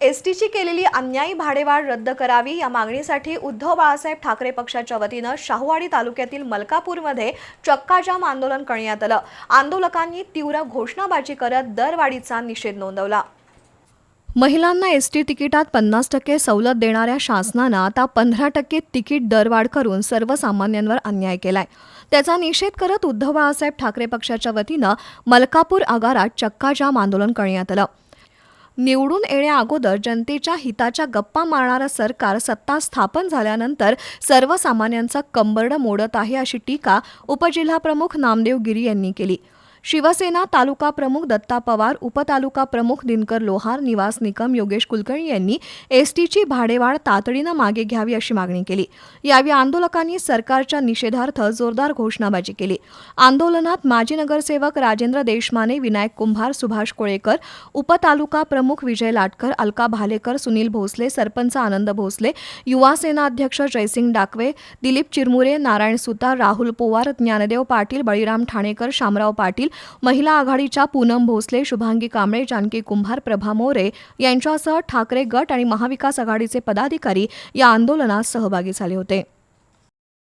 S टीची केलेली अन्यायी भाडेवाढ रद्द करावी या मागणीसाठी उद्धव बाळासाहेब ठाकरे पक्षाच्या वतीनं शाहूवाडी तालुक्यातील मलकापूरमध्ये चक्काजाम आंदोलन करण्यात आलं. आंदोलकांनी तीव्र घोषणाबाजी करत दरवाढीचा निषेध नोंदवला. महिलांना एस टी तिकिटात पन्नास टक्के सवलत देणाऱ्या शासनानं आता पंधरा टक्के तिकीट दरवाढ करून सर्वसामान्यांवर अन्याय केलाय. त्याचा निषेध करत उद्धव बाळासाहेब ठाकरे पक्षाच्या वतीनं मलकापूर आगारात चक्काजाम आंदोलन करण्यात आलं. निवडून येण्याअगोदर जनतेच्या हिताच्या गप्पा मारणारं सरकार सत्ता स्थापन झाल्यानंतर सर्वसामान्यांचं कंबरडं मोडत आहे अशी टीका उपजिल्हाप्रमुख नामदेव गिरी यांनी केली. शिवसेना तालुका प्रमुख दत्ता पवार उपतालुका प्रमुख दिनकर लोहार निवास निकम योगेश कुलकर्णी यांनी एसटीची भाडेवाढ तातडीनं मागे घ्यावी अशी मागणी केली. यावेळी आंदोलकांनी सरकारच्या निषेधार्थ जोरदार घोषणाबाजी केली. आंदोलनात माजी नगरसेवक राजेंद्र देशमाने विनायक कुंभार सुभाष कोळेकर उपतालुका प्रमुख विजय लाटकर अलका भालेकर सुनील भोसले सरपंच आनंद भोसले युवासेना अध्यक्ष जयसिंग डाकवे दिलीप चिरमुरे नारायण सुतार राहुल पोवार ज्ञानदेव पाटील बळीराम ठाणेकर शामराव पाटील महिला आघाडीच्या पूनम भोसले शुभांगी कांबळे जानकी कुंभार प्रभा मोरे यांच्यासह ठाकरे गट आणि महाविकास आघाडीचे पदाधिकारी या आंदोलनात सहभागी झाले होते.